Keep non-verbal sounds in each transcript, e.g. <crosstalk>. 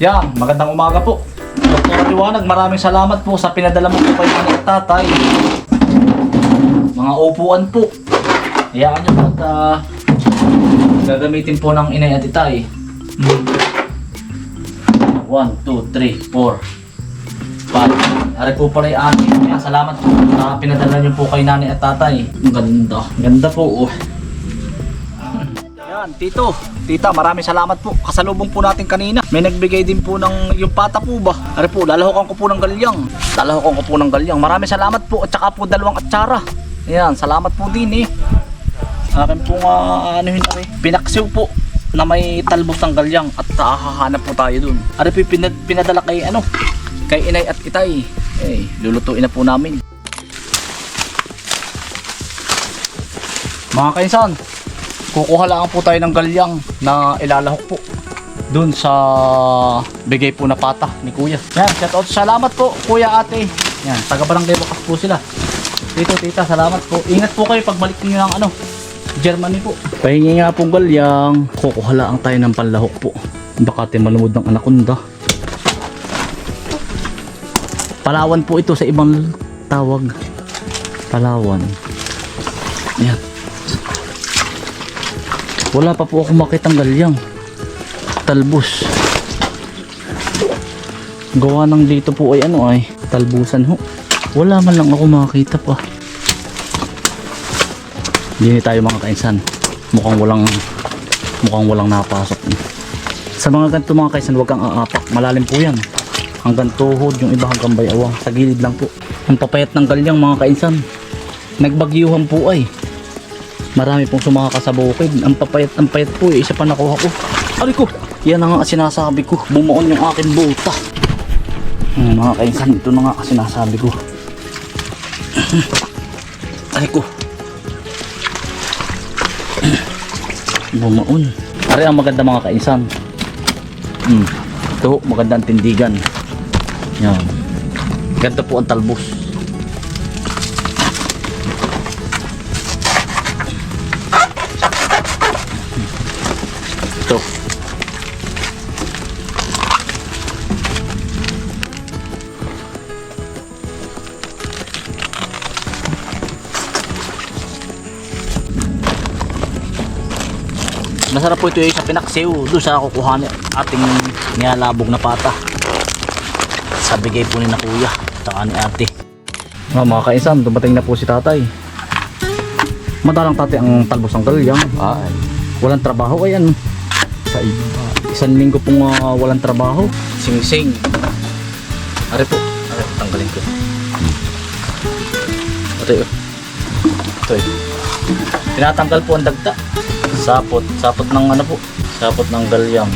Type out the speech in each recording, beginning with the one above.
Yan, magandang umaga po. Dr. Liwanag, maraming salamat po sa pinadala mo po kay at tatay. Mga upuan po. Hayaan nyo po at ah, gagamitin po ng inay at itay. 1, 2, 3, 4, 5. Ari po pala yung akin. Salamat po sa pinadala nyo po kay nanay at tatay. Ang ganda. Ganda po. Oh. Yan, tito. Tita, maraming salamat po. Kasalubong po natin kanina. May nagbigay din po ng yung pata po ba? Ari po, lalahokan ko po ng galyang. Lalahokan ko po ng galyang. Maraming salamat po. At saka po dalawang atsara. Yan, salamat po din eh. Akin po nga, ano yun ari? Pinaksiw po na may talbos ng galyang at hahanap po tayo dun. Ari po, pinad, pinadala kay ano? Kay inay at itay. Eh, lulutuin na po namin. Mga kainsan, kukuha lang po tayo ng galyang na ilalahok po dun sa bigay po na pata ni kuya. Yan, shout out. Salamat po kuya ate. Yan, taga barangay Bakas po sila. Tito, tita, salamat po. Ingat po kayo pagbalik niyo ng ano, Germany po. Pahingi nga pong galyang. Kukuha lang tayo ng panlahok po. Baka tayo malumod ng anaconda. Palawan po ito sa ibang tawag. Palawan. Yan. Wala pa po ako makitang galyang. Talbos. Gawa ng dito po ay ano ay talbusan ho. Wala man lang ako makakita pa. Hindi tayo mga kainsan. Mukhang walang mukhang walang napasok. Sa mga ganito mga kainsan, huwag kang aapak. Malalim po yan. Hanggang tuhod, yung iba hanggang bayawang. Sa gilid lang po. Ang papayat ng galyang mga kainsan. Nagbagyuhan po ay. Marami pong sumaka sa bukid. Ang papayat, ang payat po eh. Isa pa nakuha ko. Ari ko, yan ang sinasabi ko. Bumuon yung akin buta. Hmm, mga kainsan, ito na nga sinasabi ko. <clears throat> Ari ko. <clears throat> Bumuon. Ari ang maganda mga kainsan. Hmm. Ito, maganda ang tindigan. Yan. Ganda po ang talbos. Ito. Masarap po ito yung sa pinaksiw. Doon sa kukuha ni ating nilalabog na pata. Sa bigay po ni na kuya. Saka ni ate. Mga mga kaisan, dumating na po si tatay. Madalang tatay ang talbos ng galyang. Ay. Walang trabaho ayan. Sa. Isang linggo pong ah, walang trabaho. Sing-sing. Are po. Are po, tanggalin ko. Ito yun. Ito yun. Tinatanggal po ang dagta. Sapot. Sapot ng ano po. Sapot ng galyang.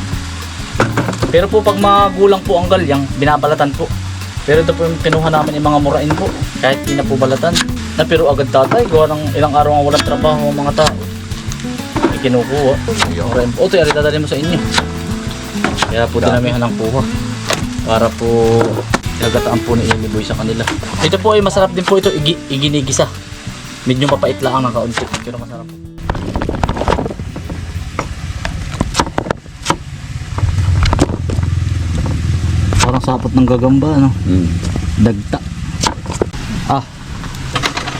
Pero po pag magulang po ang galyang, binabalatan po. Pero ito po yung kinuha namin yung mga murain po. Kahit di na po balatan. Na pero agad tatay, gawa ng ilang araw ang walang trabaho ang mga tao. Kinukuha. O, ito, dadali mo sa inyo. Kaya po dinamihan ng kuha. Para po nagataan po ni Amy Boy sa kanila. Ito po ay masarap din po ito igi iginigisa. Medyo mapait lang ang kaunti. Pero masarap po. Parang sapot ng gagamba, ano? Hmm. Dagta. Ah.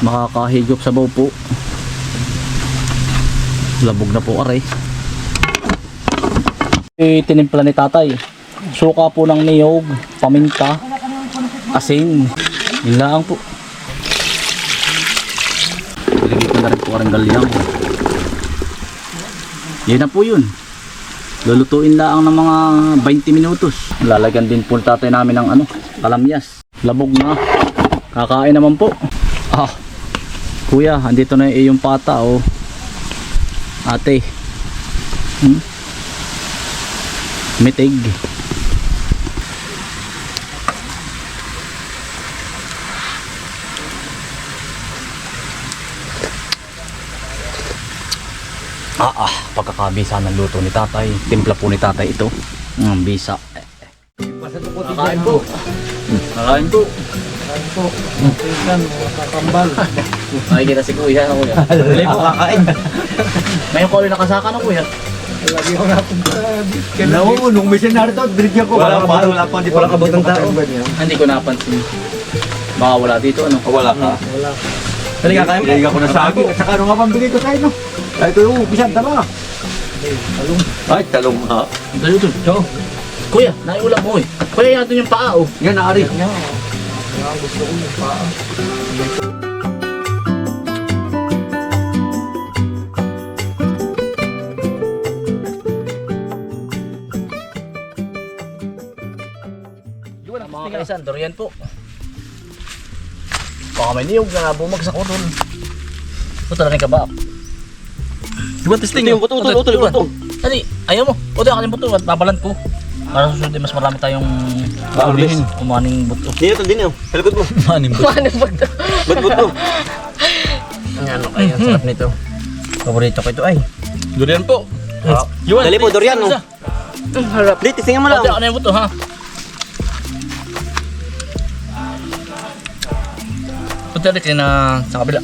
Makakahigop sa baw po. Labog na po aray. Eh, tinimpla ni tatay. Suka po ng niyog, paminta, asin. Lang po. Ilagay ko na rin po ang galyang. Yan na po yun. Lulutuin lang ng mga 20 minutos. Lalagyan din po tatay namin ng ano, kalamyas. Labog na. Kakain naman po. Ah, kuya, andito na yung pata oh. Ate. Hmm? Mitig. Ah, ah, pagkakabisa ng luto ni tatay. Timpla po ni tatay ito. Ang bisa. Kakain po. Kakain po. Kakambal. Ay, kita si kuya. Kuya. Dali po, kakain. Ngayon ko ulit nakasaka na kuya. Lagi ako napunta. Naku, nung may senaryo to, binigyan ko. Wala pa, wala pa, hindi pa- Wala ka butang tao. Hindi ko napansin. Baka wala dito ano. Wala ka. Wala. Dali ka kain mo. Binigyan ko na saging. At saka ano nga pambigay ko sa'yo, no? Ay, ito yung upisan, tama. Talong. Ay, talong ha. Dali ito. Kuya, naiulam mo eh. Kuya, yan yung paa oh. yan, naari. Yan. Kaya gusto ko yung paa. Mga kaisan, durian po. Baka may niyog na bumagsak ko doon. Ito talaga ka ba? Diba testing yung puto, utol, utol, utol. Dali, ayaw mo. Di, akin yung buto at babalan ko. Para susunod mas marami tayong Harvest. kumaning buto. Dito, din yun. Sa likod mo. <laughs> Kumaning buto. Ba't buto? Ano kaya ang sarap nito? Paborito ko ito ay. Durian po. Yuan, Dali po, durian, no? Harap. Dito, testingan mo lang. ano yung buto ha? Buto yun na sa kabila.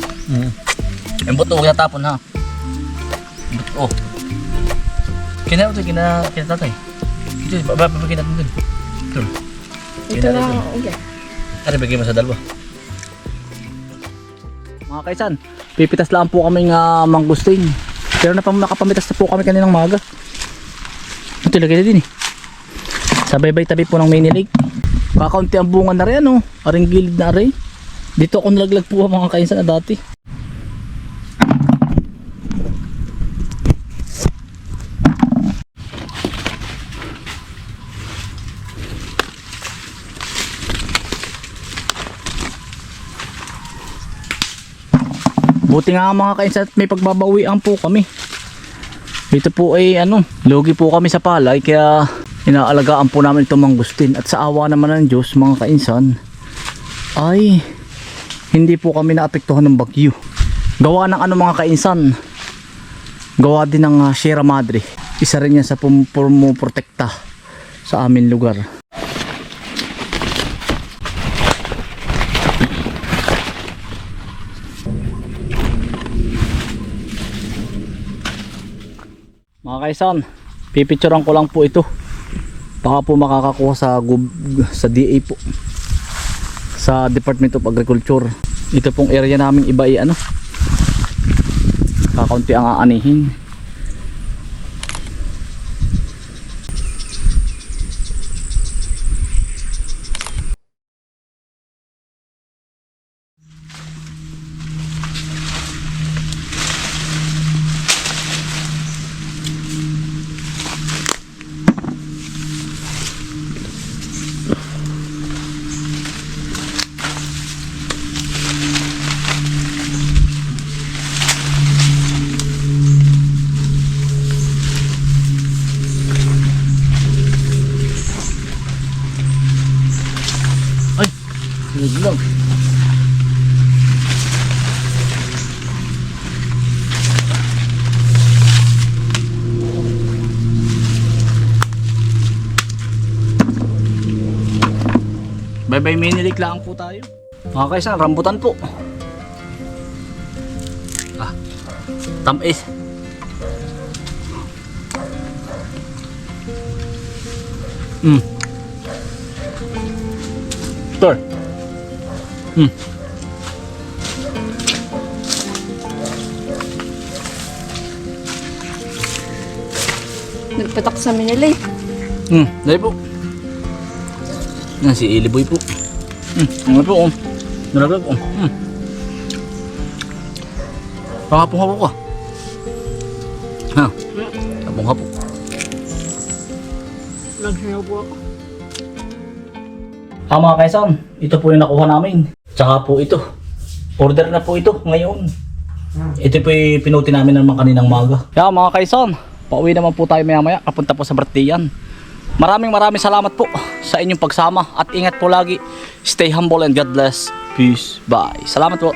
Yung buto, huwag natapon ha. Buto, oh. Kina ito, kina, kina tatay. Ito, bababagin natin dun. Ito. Ito na, okay. Ano, bigay mo sa dalawa. Mga kaisan, pipitas lang po kami nga mangustin. Pero napam nakapamitas na po kami kaninang maga. Ito, lagay na din eh. Sa baybay tabi po ng mini lake. Kakaunti ang bunga na rin, oh. Aring gilid na rin. Dito ako nalaglag po ang mga kaisan na dati. Buti nga mga kainsan may pagbabawian po kami. Ito po ay ano, lugi po kami sa palay kaya inaalagaan po namin itong mangustin at sa awa naman ng Diyos mga kainsan ay hindi po kami naapektuhan ng bagyo. Gawa ng ano mga kainsan, gawa din ng uh, Sierra Madre. Isa rin yan sa pum- pumuprotekta sa amin lugar. Kaisan, pipicturean ko lang po ito. Baka po makakakuha sa gub- sa DA po. Sa Department of Agriculture. Ito pong area namin iba ay ano. Kakaunti ang aanihin. Sunod lang. Bye bye minilik lang po tayo. Mga kaisan, rambutan po. Ah, tamis. Mm. Tor. Hmm. Nagpatak sa Manila eh. Hmm, dali po. Yan si Iliboy po. Hmm, ano po oh. Nalaglag oh. Hmm. Pakapong hapo ka. Ha? Kapong hapo. Nagsayaw po ako. Ah mga kaisan, ito po yung nakuha namin. Tsaka po ito. Order na po ito ngayon. Ito po pinuti namin naman kaninang maga. Kaya mga kaisan, pauwi naman po tayo maya maya. Kapunta po sa yan. Maraming maraming salamat po sa inyong pagsama at ingat po lagi. Stay humble and God bless. Peace. Bye. Salamat po.